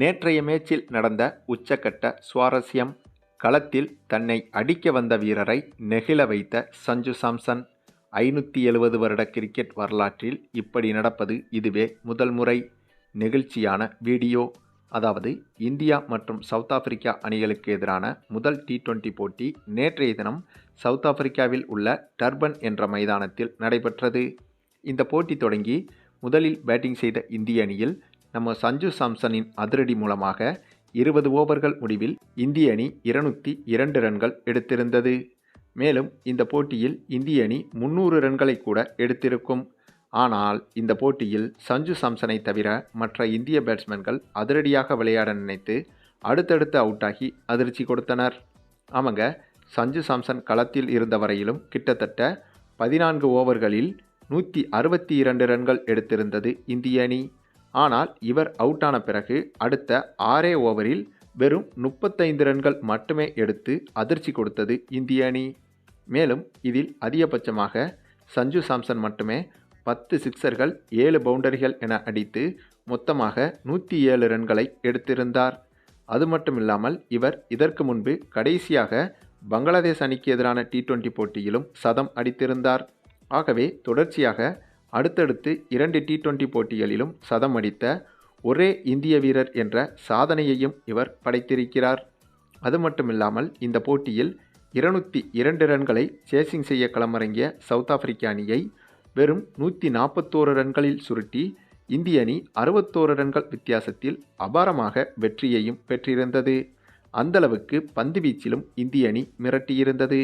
நேற்றைய மேட்சில் நடந்த உச்சக்கட்ட சுவாரஸ்யம் களத்தில் தன்னை அடிக்க வந்த வீரரை நெகிழ வைத்த சஞ்சு சாம்சன். ஐநூற்றி எழுபது வருட கிரிக்கெட் வரலாற்றில் இப்படி நடப்பது இதுவே முதல் முறை. நெகிழ்ச்சியான வீடியோ அதாவது இந்தியா மற்றும் சவுத் ஆப்பிரிக்கா அணிகளுக்கு எதிரான முதல் டி டுவெண்டி போட்டி நேற்றைய தினம் சவுத் ஆப்பிரிக்காவில் உள்ள டர்பன் என்ற மைதானத்தில் நடைபெற்றது. இந்த போட்டி தொடங்கி முதலில் பேட்டிங் செய்த இந்திய அணியில் நம்ம சஞ்சு சாம்சனின் அதிரடி மூலமாக இருபது ஓவர்கள் முடிவில் இந்திய அணி இருநூற்றி இரண்டு ரன்கள் எடுத்திருந்தது. மேலும் இந்த போட்டியில் இந்திய அணி முன்னூறு ரன்களை கூட எடுத்திருக்கும். ஆனால் இந்த போட்டியில் சஞ்சு சாம்சனை தவிர மற்ற இந்திய பேட்ஸ்மேன்கள் அதிரடியாக விளையாட நினைத்து அடுத்தடுத்து அவுட்டாகி அதிர்ச்சி கொடுத்தனர். ஆமாங்க சஞ்சு சாம்சன் களத்தில் இருந்த வரையிலும் கிட்டத்தட்ட பதினான்கு ஓவர்களில் நூற்றி அறுபத்தி இரண்டு ரன்கள் எடுத்திருந்தது இந்திய அணி. ஆனால் இவர் அவுட் ஆன பிறகு அடுத்த ஆறே ஓவரில் வெறும் முப்பத்தைந்து ரன்கள் மட்டுமே எடுத்து அதிர்ச்சி கொடுத்தது இந்திய அணி. மேலும் இதில் அதிகபட்சமாக சஞ்சு சாம்சன் மட்டுமே பத்து சிக்சர்கள் ஏழு பவுண்டரிகள் என அடித்து மொத்தமாக நூற்றி ஏழு ரன்களை எடுத்திருந்தார். அது மட்டும் இல்லாமல் இவர் இதற்கு முன்பு கடைசியாக பங்களாதேஷ் அணிக்கு எதிரான டி டுவெண்டி போட்டியிலும் சதம் அடித்திருந்தார். ஆகவே தொடர்ச்சியாக அடுத்தடுத்து இரண்டு டி டுவெண்டி போட்டிகளிலும் சதம் அடித்த ஒரே இந்திய வீரர் என்ற சாதனையையும் இவர் படைத்திருக்கிறார். அது மட்டுமில்லாமல் இந்த போட்டியில் இருநூற்றி இரண்டு ரன்களை சேசிங் செய்ய களமிறங்கிய சவுத் ஆப்பிரிக்க அணியை வெறும் நூற்றி நாற்பத்தோரு ரன்களில் சுருட்டி இந்திய அணி அறுபத்தோரு ரன்கள் வித்தியாசத்தில் அபாரமாக வெற்றியையும் பெற்றிருந்தது. அந்தளவுக்கு பந்து வீச்சிலும் இந்திய அணி மிரட்டியிருந்தது.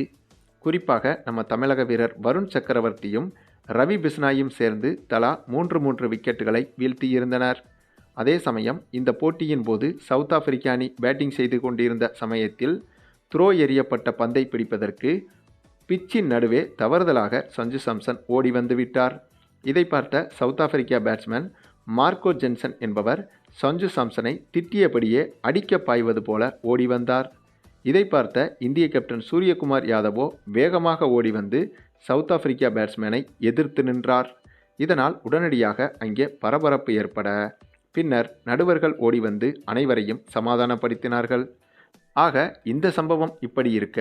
குறிப்பாக நம்ம தமிழக வீரர் வருண் சக்கரவர்த்தியும் ரவி பிஸ்னாயும் சேர்ந்து தலா மூன்று மூன்று விக்கெட்டுகளை வீழ்த்தியிருந்தனர். அதே சமயம் இந்த போட்டியின் போது சவுத் ஆப்பிரிக்க அணி பேட்டிங் செய்து கொண்டிருந்த சமயத்தில் த்ரோ எறியப்பட்ட பந்தை பிடிப்பதற்கு பிச்சின் நடுவே தவறுதலாக சஞ்சு சாம்சன் ஓடி வந்துவிட்டார் இதை பார்த்த South Africa batsman Marco Jansen என்பவர் சஞ்சு சாம்சனை திட்டியபடியே அடிக்க பாய்வது போல ஓடி வந்தார். இதை பார்த்த இந்திய கேப்டன் சூரியகுமார் யாதவோ வேகமாக ஓடி வந்து சவுத் ஆப்பிரிக்கா பேட்ஸ்மேனை எதிர்த்து நின்றார். இதனால் உடனடியாக அங்கே பரபரப்பு ஏற்பட பின்னர் நடுவர்கள் ஓடி வந்து அனைவரையும் சமாதானப்படுத்தினார்கள். ஆக இந்த சம்பவம் இப்படி இருக்க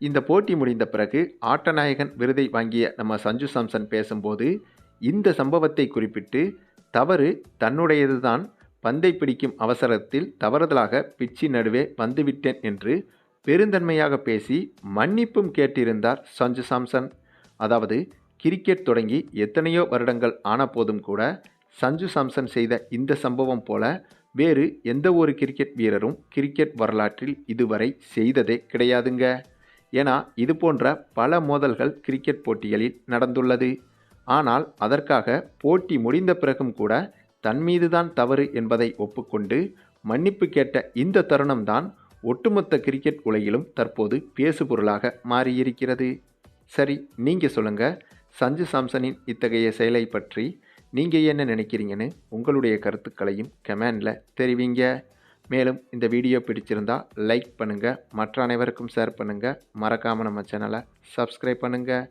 இந்த போட்டி முடிந்த பிறகு ஆட்டநாயகன் விருதை வாங்கிய நம்ம சஞ்சு சாம்சன் பேசும்போது இந்த சம்பவத்தை குறிப்பிட்டு தவறு தன்னுடையதுதான் பந்தை பிடிக்கும் அவசரத்தில் தவறுதலாக பிச்சி நடுவே வந்துவிட்டேன் என்று பெருந்தன்மையாக பேசி மன்னிப்பும் கேட்டிருந்தார் சஞ்சு சாம்சன். அதாவது கிரிக்கெட் தொடங்கி எத்தனையோ வருடங்கள் ஆன போதும் கூட சஞ்சு சாம்சன் செய்த இந்த சம்பவம் போல வேறு எந்த ஒரு கிரிக்கெட் வீரரும் கிரிக்கெட் வரலாற்றில் இதுவரை செய்ததே கிடையாதுங்க. ஏன்னா இது போன்ற பல மோதல்கள் கிரிக்கெட் போட்டிகளில் நடந்துள்ளது. ஆனால் அதற்காக போட்டி முடிந்த பிறகும் கூட தன் மீதுதான் தவறு என்பதை ஒப்புக்கொண்டு மன்னிப்பு கேட்ட இந்த தருணம்தான் ஒட்டுமொத்த கிரிக்கெட் உலகிலும் தற்போது பேசுபொருளாக மாறியிருக்கிறது. சரி நீங்கள் சொல்லுங்கள் சஞ்சு சாம்சனின் இத்தகைய செயலை பற்றி நீங்கள் என்ன நினைக்கிறீங்கன்னு உங்களுடைய கருத்துக்களையும் கமெண்டில் தெரிவிங்க. மேலும் இந்த வீடியோ பிடிச்சிருந்தா லைக் பண்ணுங்கள் மற்ற அனைவருக்கும் ஷேர் பண்ணுங்கள் மறக்காமல் நம்ம சேனலை சப்ஸ்கிரைப் பண்ணுங்கள்